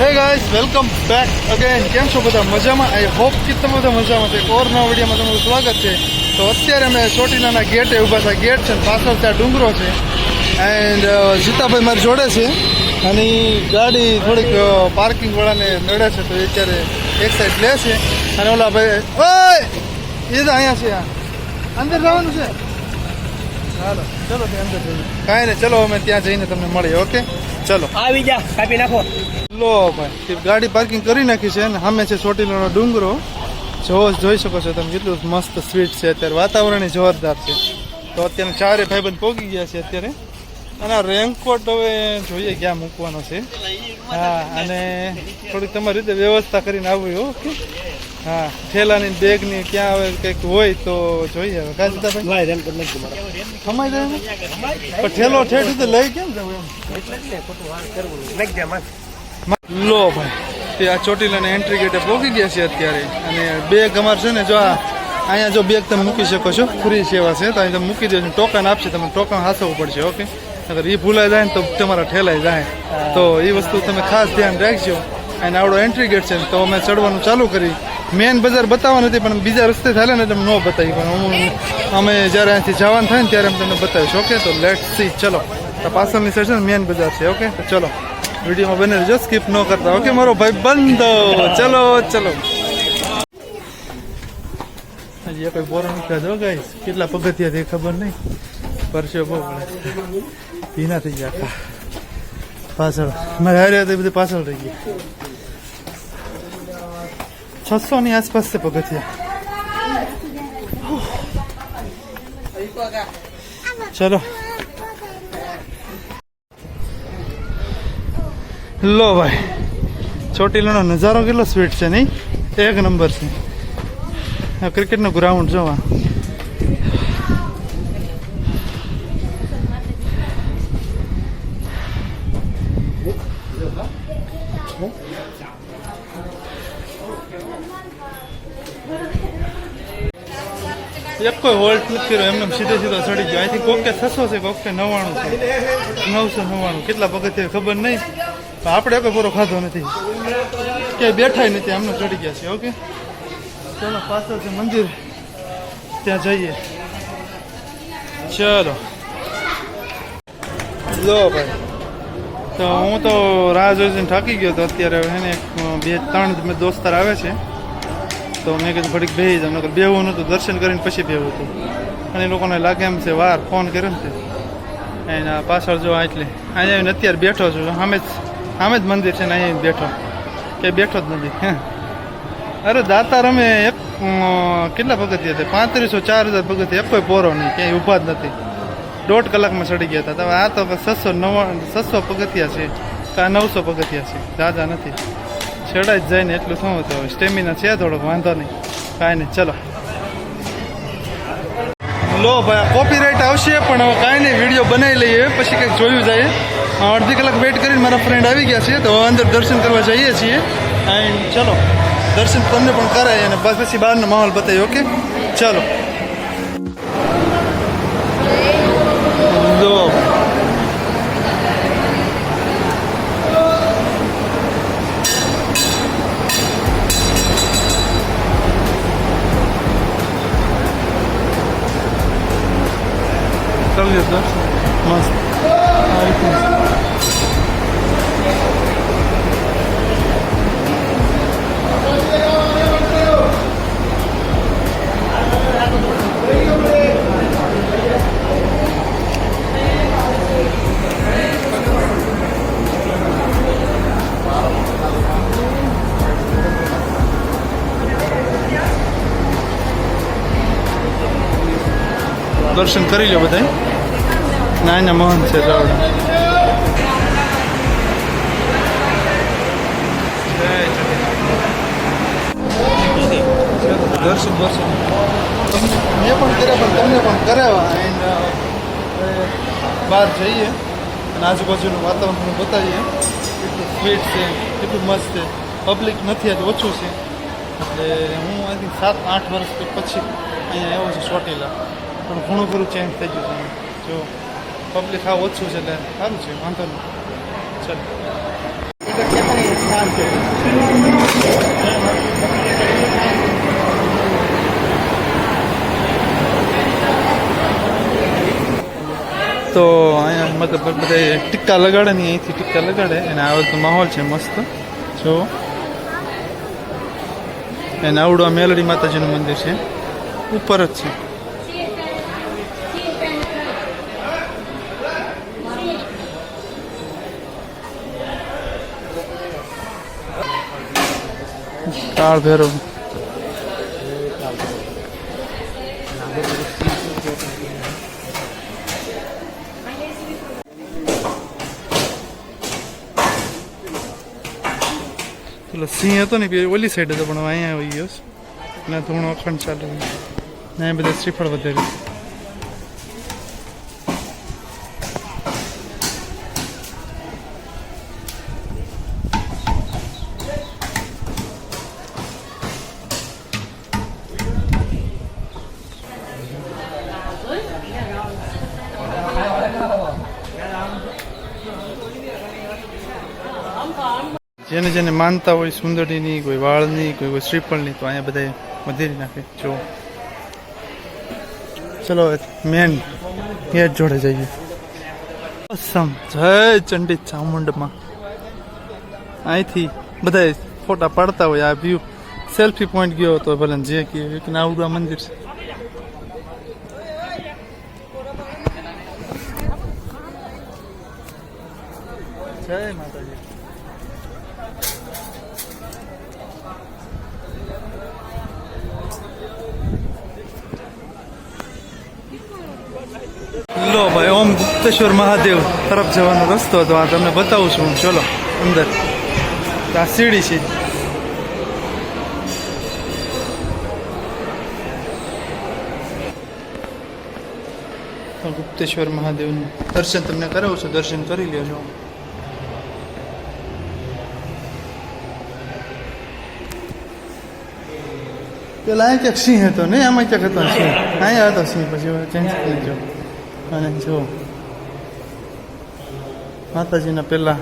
હે guys welcome back again કેમ છો બધા? મજામાં? આઈ હોપ કે તમે બધા મજામાં છે. ઓર નવા વિડીયોમાં તમારું સ્વાગત છે. તો અત્યારે અમે ચોટીલાના ગેટે ઊભા હતા ગેટ છે પાછળ ત્યાં ડુંગરો છે. એન્ડ જીતાભાઈ મારી જોડે છે. અને ગાડી થોડીક પાર્કિંગ વાળાને નડે છે તો અત્યારે એક સાઈડ લે છે. અને ઓલા ભાઈ, ઓય! એ તો અહીંયા છે અંદર જવાનું છે. ચાલો, ચલો અંદર જઈએ. કાંઈ નહીં. ચલો અમે ત્યાં જઈને તમને મળીએ ઓકે? ચલો. આવી જા કાપી નાખો. લો ભાઈ ગાડી પાર્કિંગ કરી નાખી છે અને સામે છે ચોટીલાનો ડુંગરો. જોવો જોઈ શકો છો તમે કેટલું મસ્ત સ્વીટ છે. અત્યારે વાતાવરણ જોરદાર છે. તો અત્યારે ચારે ભાઈબંધ પોગી ગયા છે અત્યારે. અને આ રેનકોટ હવે જોઈએ ક્યાં મૂકવાનો છે. હા અને થોડીક તમારી રીતે વ્યવસ્થા કરીને આવવી ઓકે? હા. ઠેલાની બેગની ક્યાં હવે કંઈક હોય તો જોઈએ હવે. કાંઈ જાય પણ ઠેઠ સુધી લઈ કેમ જવું એમ? એટલે જ ને ખોટું કરવું લો ભાઈ તે આ ચોટીલાના એન્ટ્રી ગેટે પહોંચી ગયા છે અત્યારે. અને બેગ અમાર છે ને જો આ અહીંયા જો બેગ તમે મૂકી શકો છો ફ્રી સેવા છે તો અહીં તમે મૂકી દેજો. ટોકન આપશે તમે ટોકન હાથવું પડશે ઓકે? અગર એ ભૂલાઈ જાય ને તો તમારા ઠેલાઈ જાય. તો એ વસ્તુ તમે ખાસ ધ્યાન રાખજો. અને આવડો એન્ટ્રી ગેટ છે ને તો અમે ચડવાનું ચાલુ કરી. મેન બજાર બતાવવા નથી, પણ બીજા રસ્તે થાય ને એટલે ન બતાવી. પણ હું અમે જ્યારે અહીંથી જવાનું થાય ને ત્યારે અમે તમને બતાવીશ, ઓકે? તો લેટ સી ચલો. તો પાછળની સાઈડ છે ને, મેન બજાર છે, ઓકે? તો ચલો. વિડીયોમાં બને રહેજો સ્કીપ ન કરતા, ઓકે? મારો ભાઈ બંધ. ચલો ચલો. હજી કોઈ બોરો નીકળ્યા જો ગાઈ કેટલા પગથિયા છે ખબર નહીં. પરસ્યો બહુ પડે. ભીના થઈ ગયા. પાછળ. મારે હારે બધી પાછળ રહી ગઈ છસો ની આસપાસ છે પગથિયા ચલો લો ભાઈ ચોટીલાનો નજારો કેટલો સ્વીટ છે નહીં એક નંબર છે ક્રિકેટનો ગ્રાઉન્ડ જોવા એક કોઈ હોલ્ટ નથી કર્યો. એમને સીધે સીધો ચડી ગયો. અહીંથી કોકે છસો છે, કોકે નવ્વાણું છે. નવસો નવ્વાણું કેટલા પગથિયા ખબર નહીં. તો આપણે કોઈ પૂરો ખાધો નથી. ક્યાંય બેઠા નથી એમને ચડી ગયા છે ઓકે ચાલો, પાછળ છે મંદિર. ત્યાં જઈએ. ચલો. લો ભાઈ. તો હું તો રાહ જોઈને થાકી ગયો તો અત્યારે હવે ને એક, બે, ત્રણ દોસ્તાર આવે છે. તો મેં કીધું ઘડીક બે જાઉં. નકર બેવું નહોતું દર્શન કરીને પછી બેવું હતું. અને લોકોને લાગે એમ છે વાર ફોન કર્યો ને તે. એના પાછળ જો એટલે, અહીંયા અત્યારે બેઠો છું. સામે જ સામે જ મંદિર છે ને અહીંયા બેઠો. કે બેઠો જ નથી. અરે દાતા રમે એક કેટલા પગથિયા છે પાંત્રીસો ચાર હજાર પગથિયા એક કોઈ પોરો નહીં, ક્યાંય ઊભા જ નથી. દોઢ કલાકમાં ચડી ગયા હતા. આ તો છસો નવ છસો પગથિયા છે કાં નવસો પગથિયા છે? દાદા નથી. છેડાઈ જ જાય ને એટલું શું તો સ્ટેમિના છે થોડોક, વાંધો નહીં. કાંઈ નહીં, ચલો. લો ભાઈ કોપીરાઇટ આવશે, પણ હવે કાંઈ નહીં, વીડિયો બનાવી લઈએ, પછી કંઈક જોયું જાય. અડધી કલાક વેઇટ કરીને મારા ફ્રેન્ડ આવી ગયા છે, તો અંદર દર્શન કરવા જઈએ છીએ. એન્ડ ચલો, દર્શન તમને પણ કરાય અને પછી બહારનો માહોલ બતાવીએ ઓકે ચલો. મસ્ત આ રીતનું. દર્શન કરી ના નાના મોહન છે રાવડા દર્શન દર્શન મેં પણ કર્યા પણ તમને પણ કરાવ્યા એન્ડ બહાર જઈએ અને આજુબાજુનું વાતાવરણ બતાવીએ કેટલું સ્વીટ છે કેટલું મસ્ત છે પબ્લિક નથી આજે ઓછું છે એટલે હું અહીંથી સાત આઠ વર્ષ પછી અહીંયા આવ્યો છું ચોટીલા પણ ઘણું ઘણું ચેન્જ થઈ ગયું છે જો પબ્લિક આ ઓછું છે એટલે સારું છે, વાંધો નહીં. ચાલો. તો અહીંયા મતલબ બધા ટીકા લગાડે ને અહીંથી ટીકા લગાડે, અને આવો તો માહોલ છે મસ્ત. જો. એને આવડું આ મેલડી માતાજીનું મંદિર છે. ઉપર જ છે. કાળ ભૈરવ પેલો સિંહ હતો ને એ ઓલી સાઈડ હતો પણ હવે અહીંયા આવી ગયો છે અને ધૂણો અખંડ ચાલુ છે. જેને જેને માનતા હોય, સુંદરીની કોઈ વાળની, કોઈ કોઈ શ્રીફળની, તો અહીંયા બધા વધેરી નાખે. જો. ચલો મેન ગેટ જોડે જઈએ. જય ચંડી ચામુંડમાં. અહીંથી બધા ફોટા પાડતા હોય, આ વ્યૂ સેલ્ફી પોઈન્ટ ગયો હતો ભલે જે જે કે એક આ મંદિર છે. જય માતાજી. લો ભાઈ, ઓમ ગુપ્તેશ્વર મહાદેવ, તરફ જવાનો રસ્તો હતો, આ તમને બતાવું છું હું. ચલો, અંદર. આ સીડી છે. ગુપ્તેશ્વર મહાદેવનું દર્શન તમને કરાવું છું, દર્શન કરી લેજો. પેલા ક્યાંક સિંહ હતો ને, આમાં ક્યાંક હતો સિંહ? અહીંયા હતો સિંહ, પછી ચેન્જ કરી જો અને જો. માતાજીના પહેલા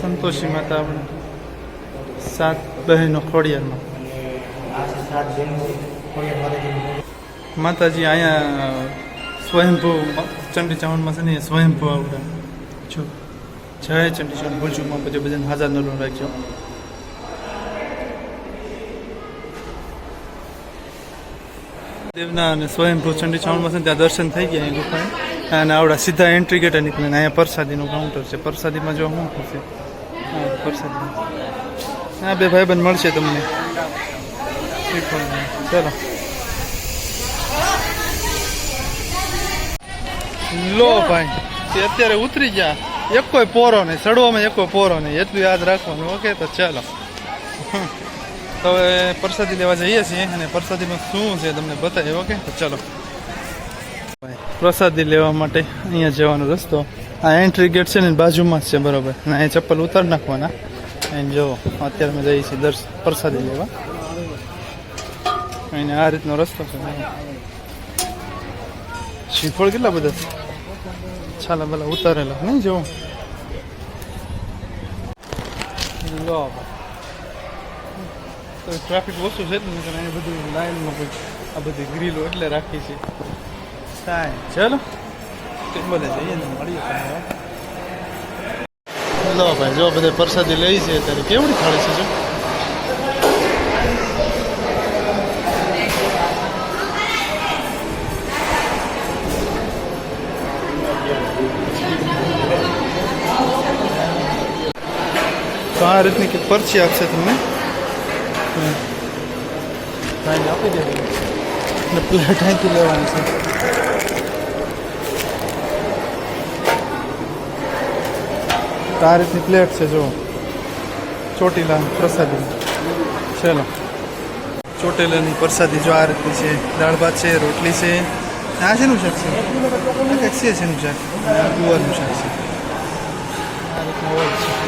સંતોષી માતા આપણે સાત બહેનો ખોડિયારમાં. માતાજી અહીંયા સ્વયંભૂ, ચંડી ચાવણમાં છે ને સ્વયંભૂ આવડે. જો. જય ચંડી ચાવન ભૂલચુકમાં પછી બધાને હાજર નલો રાખજો દેવના અને સ્વયંભૂ ચંડી ચાવણમાં છે ત્યાં દર્શન થઈ ગયા એ ગુફાએ. અને આવડા સીધા એન્ટ્રી ગેટ નીકળે અહીંયા પ્રસાદીનું કાઉન્ટર છે. પ્રસાદીમાં જો શું થશે? હા પ્રસાદી હા બે ભાઈ બંધ મળશે તમને. ચલો. લો ભાઈ, તે અત્યારે ઉતરી ગયા. એક કોઈ પોરો નહીં, ચડવામાં એક પોરો નહીં. એટલું યાદ રાખવાનું. ઓકે, તો ચાલો. તો હવે પ્રસાદી લેવા જઈએ છીએ અને પ્રસાદીમાં શું છે તમને બતાવી ઓકે તો ચાલો. પ્રસાદી લેવા માટે અહીંયા જવાનો રસ્તો. આ એન્ટ્રી ગેટ છે ને બાજુમાં જ છે, બરોબર. અને અહીંયા ચપ્પલ ઉતાર નાખવાના. અહીં જુઓ અત્યારે અમે જઈએ છીએ દર્શ, પ્રસાદી લેવા. અને આ રીતનો રસ્તો છે. શ્રીફળ કેટલા બધા છે? છાલા બલા ઉતારેલા. નહીં જુઓ લો. તો ટ્રાફિક ઓછું છે ને કારણ એ બધું લાઈનમાં પછી આ બધી ગ્રીલો એટલે રાખી છે. કાંઈ ચાલો. ટેબલે જઈએ ને મળીએ. લો ભાઈ જો બધે પ્રસાદી લઈ છે ત્યારે કેવડી થાળી છે જો? તો આ રીતની કે પરચી આપશે તમને. હમ. આપી દેવાની એટલે પ્લેટ અહીંથી લેવાની છે. તો આ રીતની પ્લેટ છે જો ચોટીલા પ્રસાદી. ચલો. ચોટીલાની પ્રસાદી જો આ રીતની છે. દાળ ભાત છે રોટલી છે. આ શેનું શાક છે? કંઈક છે શેનું શાક? આ ગુવારનું હોય છે.